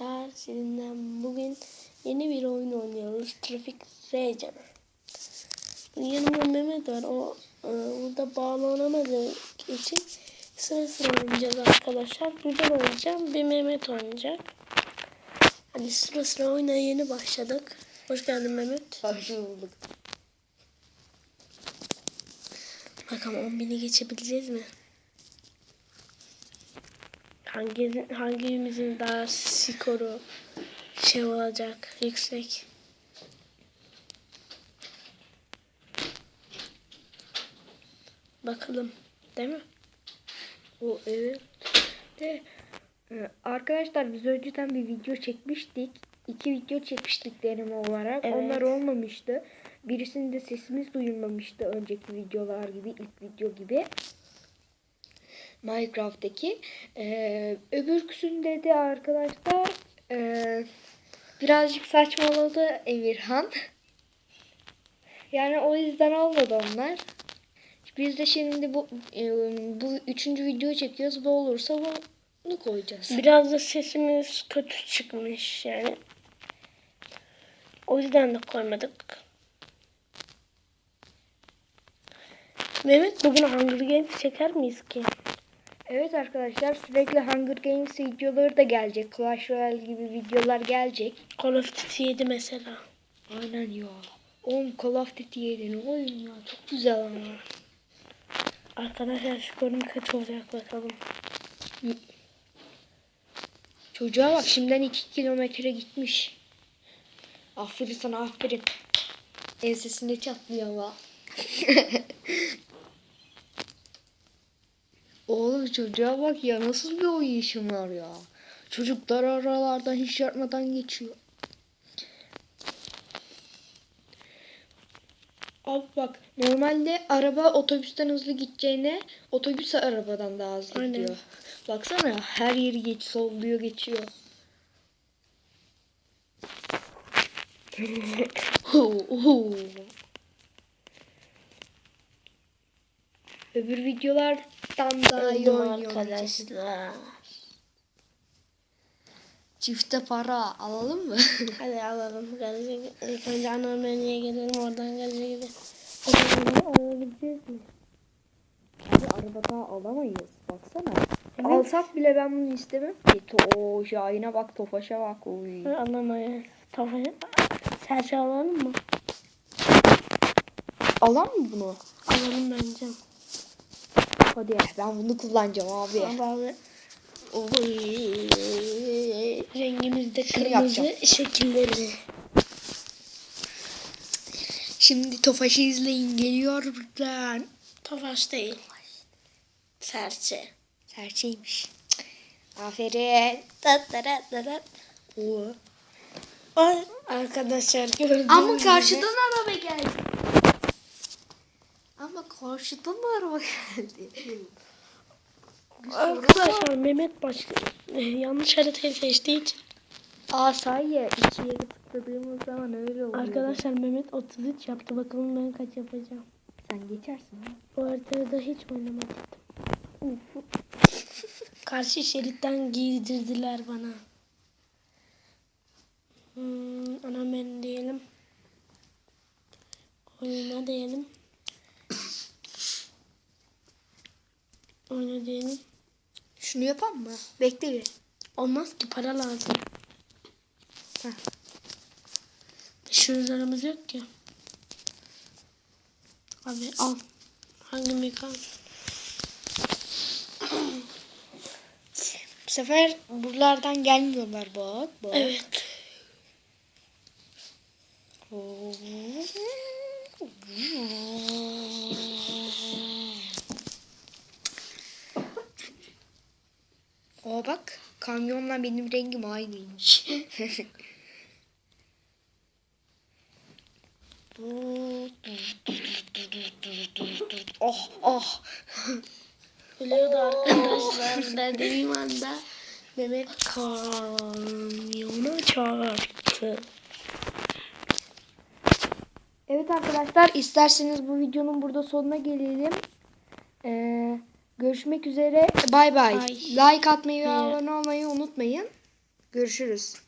arkadaşlar. Sizinle bugün yeni bir oyun oynuyoruz. Traffic Ranger. Yanımda Mehmet var. O e, burada bağlanamadığı için sıra sıra oynayacağız arkadaşlar. Güzel oynayacağım. Bir Mehmet oynayacak. Hadi sıra sıra oynaya yeni başladık. Hoş geldin Mehmet. Hoş bulduk. Bakalım 10 bini geçebileceğiz mi? Hangi, hangimizin daha skoru şey olacak yüksek? Bakalım. Değil mi? O evet. De, e, arkadaşlar biz önceden bir video çekmiştik. İki video çekmiştik deneme olarak. Evet. Onlar olmamıştı. Birisinde sesimiz duyulmamıştı önceki videolar gibi, ilk video gibi. Minecraft'taki. Ee, öbürküsünde de arkadaşlar e, birazcık saçmaladı Emirhan. Yani o yüzden olmadı onlar. Biz de şimdi bu e, bu üçüncü videoyu çekiyoruz. Bu olursa bunu koyacağız. Biraz da sesimiz kötü çıkmış yani. O yüzden de koymadık. Mehmet bugün Hunger Games çeker miyiz ki? Evet arkadaşlar sürekli Hunger Games videoları da gelecek. Clash Royale gibi videolar gelecek. Call of Duty 7 mesela. Aynen ya. Oğlum Call of Duty 7'nin oyun ya. Çok güzel ama. Arkadaşlar skorum kaç olacak bakalım. Çocuğa bak şimdiden 2 kilometre gitmiş. Aferin sana aferin. Ensesinde çatlıyor ama. Oğlum çocuğa bak ya nasıl bir oynayışım var ya. Çocuklar aralardan hiç yapmadan geçiyor. Abi bak normalde araba otobüsten hızlı gideceğine otobüs arabadan daha hızlı Aynen. gidiyor. Baksana her yeri geç solluyor geçiyor. Öbür iyi Öldüm arkadaşlar. Çifte para alalım mı? Hadi alalım. Garaja, ilk önce ana menüye gelelim oradan garaja gidelim. Alabileceğiz mi? Abi arabadan alamayız. Baksana. Evet. Alsak bile ben bunu istemem ki. To Şahin'e bak, Tofaş'a bak. Oy. Alamayız. Tamam. Serçe alalım mı? Alan mı bunu? Alalım bence. Hadi ya ben bunu kullanacağım abi. Abi. Oy. Rengimiz de Şunu kırmızı yapacağım. şekilleri. Şimdi Tofaş'ı izleyin. Geliyor buradan. Tofaş değil. Serçe. Serçeymiş. Aferin. Tat tat tat tat. Oo. Ay, Arkadaşlar gördüğünüz Ama gibi- karşıdan araba geldi. Karşıdan da araba geldi. Arkadaşlar Mehmet başka yanlış haritayı seçtiği için Aa sahi ya iki yere tıkladığımız zaman öyle oluyor. Arkadaşlar Mehmet 33 yaptı. Bakalım ben kaç yapacağım. sen geçersin ha. Bu haritada da hiç oynamadım. Karşı şeritten giydirdiler bana. Hmm, ana men diyelim. Oyuna diyelim. Diyelim. Şunu yapalım mı? Bekle bir. Olmaz ki para lazım. Heh. Şu liramız yok ki. Abi al. Hangi mekan? Bu sefer buralardan gelmiyorlar bak. bak. Evet. O bak kamyonla benim rengim aynıymış. oh oh. Biliyordu arkadaşlar dediğim anda Mehmet kamyona çarptı. Evet arkadaşlar isterseniz bu videonun burada sonuna gelelim. Ee, görüşmek üzere. Bay bay. Like atmayı ve abone olmayı unutmayın. Görüşürüz.